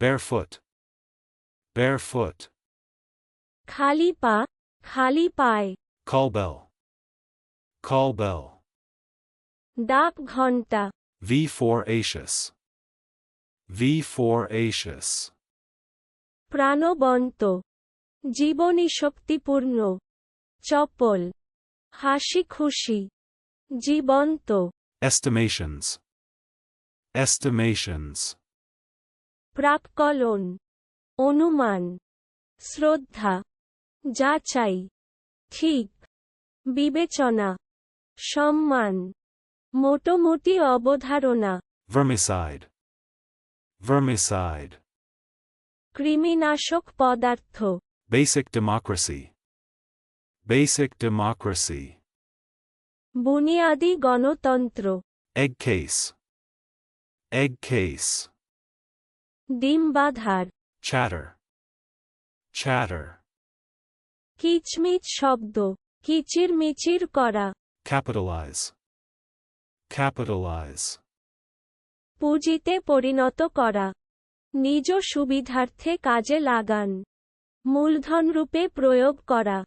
barefoot, barefoot, খালি পা খালি পায় call bell, call bell, ডাক ঘণ্টা V for Aetius, V for Aetius, প্রাণবন্ত জীবনী শক্তিপূর্ণ চপল হাসি খুশি জীবন্ত estimations, estimations, প্রাপকলন অনুমান শ্রদ্ধা যা চাই ঠিক বিবেচনা সম্মান মোটামুটি অবধারণা ভার্মিসাইড ভার্মিসাইড কৃমিনাশক পদার্থ বেসিক ডেমোক্রেসি বেসিক ডেমোক্রেসি বুনিয়াদি গণতন্ত্র এগ খেস এগ খেস ডিম্বাধার chatter, chatter, কিচমিচ শব্দ। কিচিরমিচির করা। Capitalize, capitalize, পুঁজিতে পরিণত করা। নিজ সুবিধার্থে কাজে লাগান। মূলধনরূপে প্রয়োগ করা।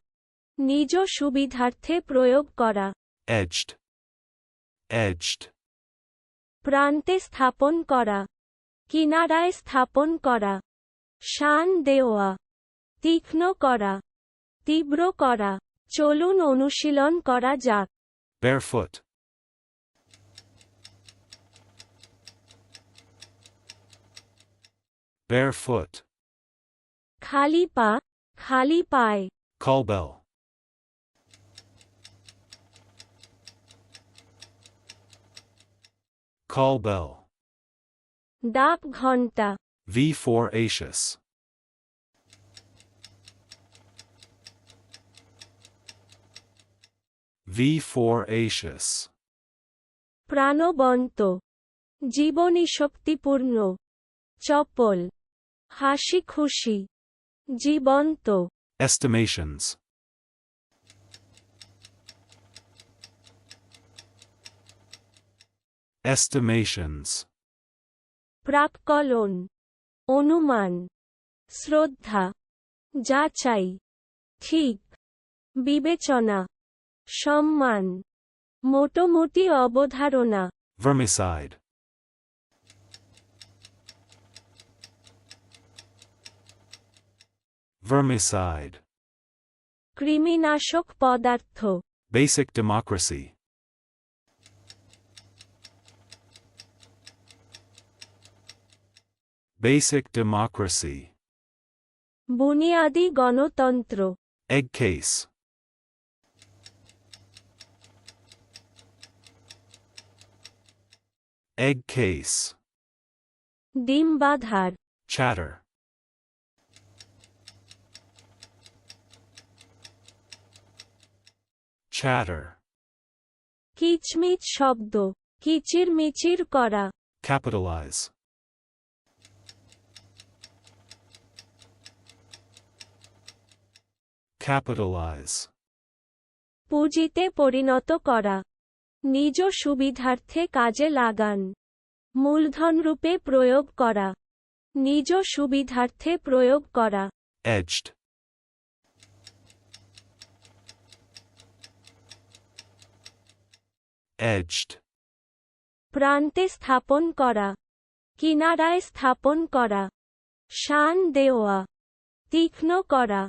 নিজ সুবিধার্থে প্রয়োগ করা। Edged, edged, প্রান্তে স্থাপন করা। কিনারায় স্থাপন করা শান দেওয়া তীক্ষ্ণ করা তীব্র করা চলুন অনুশীলন করা যাক। barefoot, barefoot, খালি পা খালি পায়। call bell, call bell, ডাক ঘণ্টা V for Aetius, V for Aetius, প্রাণবন্ত জীবনী শক্তিপূর্ণ চপল হাসি খুশি জীবন্ত estimations, estimations, প্রাককলন অনুমান শ্রদ্ধা যাচাই ঠিক বিবেচনা সম্মান মোটামুটি অবধারণা। Vermicide, vermicide, কৃমিনাশক পদার্থ। Basic democracy, basic democracy, বুনিয়াদি গণতন্ত্র egg case, egg case, ডিম্বাধার chatter, chatter, কিচমিচ শব্দ কিচিরমিচির করা capitalize, capitalize, পুঁজিতে পরিণত করা। নিজ সুবিধার্থে কাজে লাগান। মূলধনরূপে প্রয়োগ করা। নিজ সুবিধার্থে প্রয়োগ করা। Edged, edged, প্রান্তে স্থাপন করা। কিনারায় স্থাপন করা। শান দেওয়া। তীক্ষ্ণ করা।